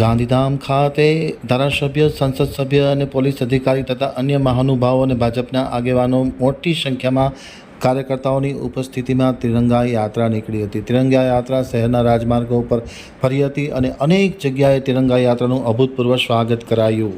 ગાંધીધામ ખાતે ધારાસભ્ય, સંસદ સભ્ય અને પોલીસ અધિકારી તથા અન્ય મહાનુભાવો અને ભાજપના આગેવાનો મોટી સંખ્યામાં કાર્યકર્તાઓની ઉપસ્થિતિમાં તિરંગા યાત્રા નીકળી હતી. તિરંગા યાત્રા શહેરના રાજમાર્ગો ઉપર ફરી હતી અને અનેક જગ્યાએ તિરંગા યાત્રાનું અભૂતપૂર્વ સ્વાગત કરાયું.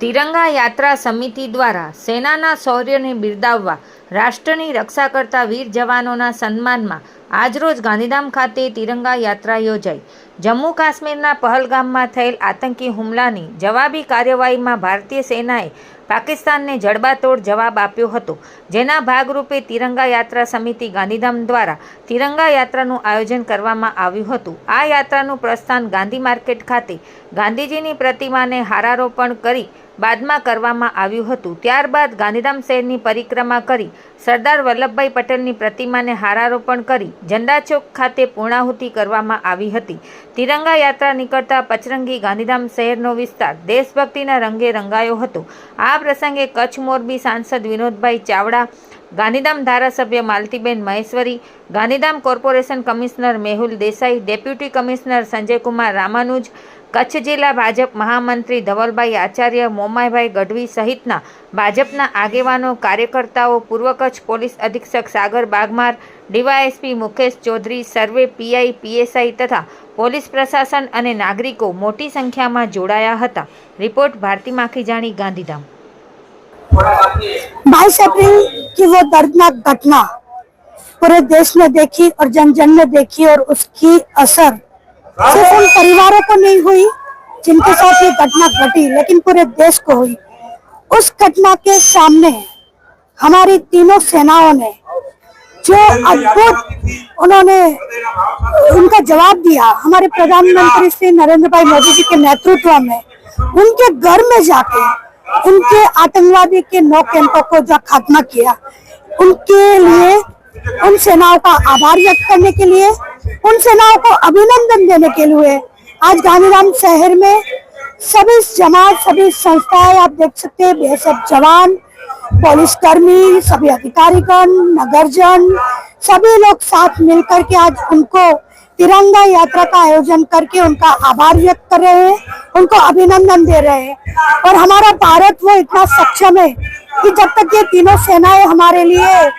તિરંગા યાત્રા સમિતિ દ્વારા સેનાના શૌર્યને બિરદાવવા રાષ્ટ્રની રક્ષા કરતા વીર જવાનોના સન્માનમાં આજરોજ ગાંધીધામ ખાતે તિરંગા યાત્રા યોજાઈ. જમ્મુ કાશ્મીરના પહલગામમાં થયેલ આતંકી હુમલાની જવાબી કાર્યવાહીમાં ભારતીય સેનાએ પાકિસ્તાનને જડબાતોડ જવાબ આપ્યો હતો, જેના ભાગરૂપે તિરંગા યાત્રા સમિતિ ગાંધીધામ દ્વારા તિરંગા યાત્રાનું આયોજન કરવામાં આવ્યું હતું. આ યાત્રાનું પ્રસ્થાન ગાંધી માર્કેટ ખાતે ગાંધીજીની પ્રતિમાને હારારોપણ કરી બાદમાં કરવામાં આવ્યું હતું. ત્યારબાદ ગાંધીધામ શહેરની પરિક્રમા કરી સરદાર વલ્લભભાઈ પટેલની પ્રતિમાને હારારોપણ કરી ઝંડા ચોક ખાતે પૂર્ણાહુતિ કરવામાં આવી હતી. તિરંગા યાત્રા નીકળતા પચરંગી ગાંધીધામ શહેરનો વિસ્તાર દેશભક્તિના રંગે રંગાયો હતો. આ પ્રસંગે કચ્છ મોરબી સાંસદ વિનોદભાઈ ચાવડા ગાંધીધામ ધારાસભ્ય Maltiben Maheshwari, Gandhidham corporation commissioner Mehul Desai, deputy commissioner Sanjaykumar Ramanuj, Kutch જિલ્લા ભાજપ મહામંત્રી ધવલભાઈ આચાર્ય, મોમાઈભાઈ ગઢવી સહિતના ભાજપના આગેવાનો, કાર્યકર્તાઓ પૂર્વ કચ્છ પોલીસ અધિક્ષક સાગર બાગમાર, ડીવાયએસપી મુકેશ ચૌધરી, સર્વે પીઆઈ, પીએસઆઈ તથા પોલીસ પ્રશાસન અને નાગરિકો મોટી સંખ્યામાં જોડાયા હતા. રિપોર્ટ ભારતી માખીજાણી ગાંધીધામ. बाईस अप्रैल की वो दर्दनाक घटना पूरे देश ने देखी और जन जन ने देखी और उसकी असर सिर्फ़ उन परिवारों को नहीं हुई, जिनके साथ ये घटना घटी, लेकिन पूरे देश को हुई। उस घटना के सामने हमारी तीनों सेनाओं ने जो अद्भुत उन्होंने उनका जवाब दिया, हमारे प्रधानमंत्री श्री नरेंद्र भाई मोदी जी के नेतृत्व में, उनके घर में जाके उनके आतंकवादी के नौ कैंपों को जो खात्मा किया, उनके लिए, उन सेनाओं का आभार व्यक्त करने के लिए, उन सेनाओं को अभिनंदन देने के लिए, आज गांधीधाम शहर में सभी समाज सभी संस्थाएँ, आप देख सकते हैं, बेहद जवान पुलिस कर्मी सभी अधिकारीगण, नगरजन, सभी लोग साथ मिलकर के आज उनको तिरंगा यात्रा का आयोजन करके उनका आभार व्यक्त कर रहे हैं उनको अभिनंदन दे रहे हैं और हमारा भारत वो इतना सक्षम है कि जब तक ये तीनों सेनाएं हमारे लिए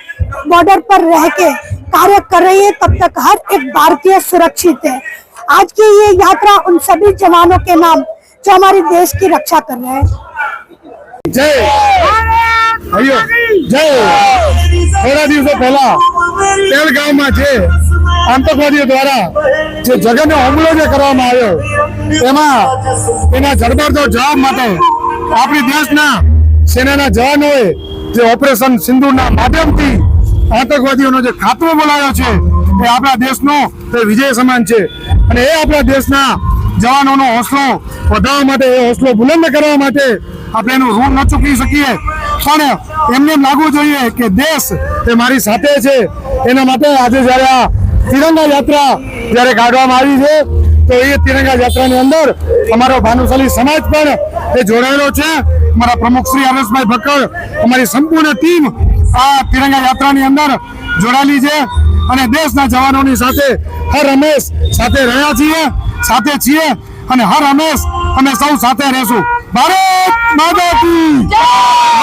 बॉर्डर पर रह के कार्य कर रही है तब तक हर एक भारतीय सुरक्षित है आज की ये यात्रा उन सभी जवानों के नाम जो हमारे देश की रक्षा कर रहे हैं જય ભાઈઓ જય થોડા દિવસો પહેલા પહેલગામમાં જે આતંકવાદીઓ દ્વારા જે જઘન્ય હુમલો જે કરવામાં આવ્યો, એમાં એના જડબાતોડ જવાબ માટે આપણી દેશના સેનાના જવાનોએ જે ઓપરેશન સિંધુના માધ્યમથી આતંકવાદીઓનો જે ખાતમો બોલાવ્યો છે, એ આપણા દેશનો તે વિજય સમાન છે. અને એ આપણા દેશના જવાનોનો હોસલો વધારવા માટે, એ હોસલો બુલંદ કરવા માટે આપણે એનું ઋણ ન ચૂકવી શકીએ. પણ એમને એમ લાગવું જોઈએ કે દેશ એ મારી સાથે છે. એના માટે આજે જ્યારે આ તિરંગા યાત્રા જ્યારે કાઢવામાં આવી છે તો એ તિરંગા યાત્રાની અંદર અમારો ભાનુશાલી સમાજ પણ એ જોડાયેલો છે. અમારા પ્રમુખ શ્રી હરેશભાઈ ભક્કર અમારી સંપૂર્ણ ટીમ આ તિરંગા યાત્રાની અંદર જોડાયેલી છે અને દેશના જવાનોની સાથે હર હંમેશ સાથે રહ્યા છીએ સાથે છીએ અને હર હંમેશ અમે સૌ સાથે રહેશું. ભારત માતા કી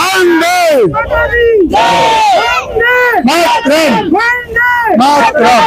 વંદે! માતરમ! માતરમ!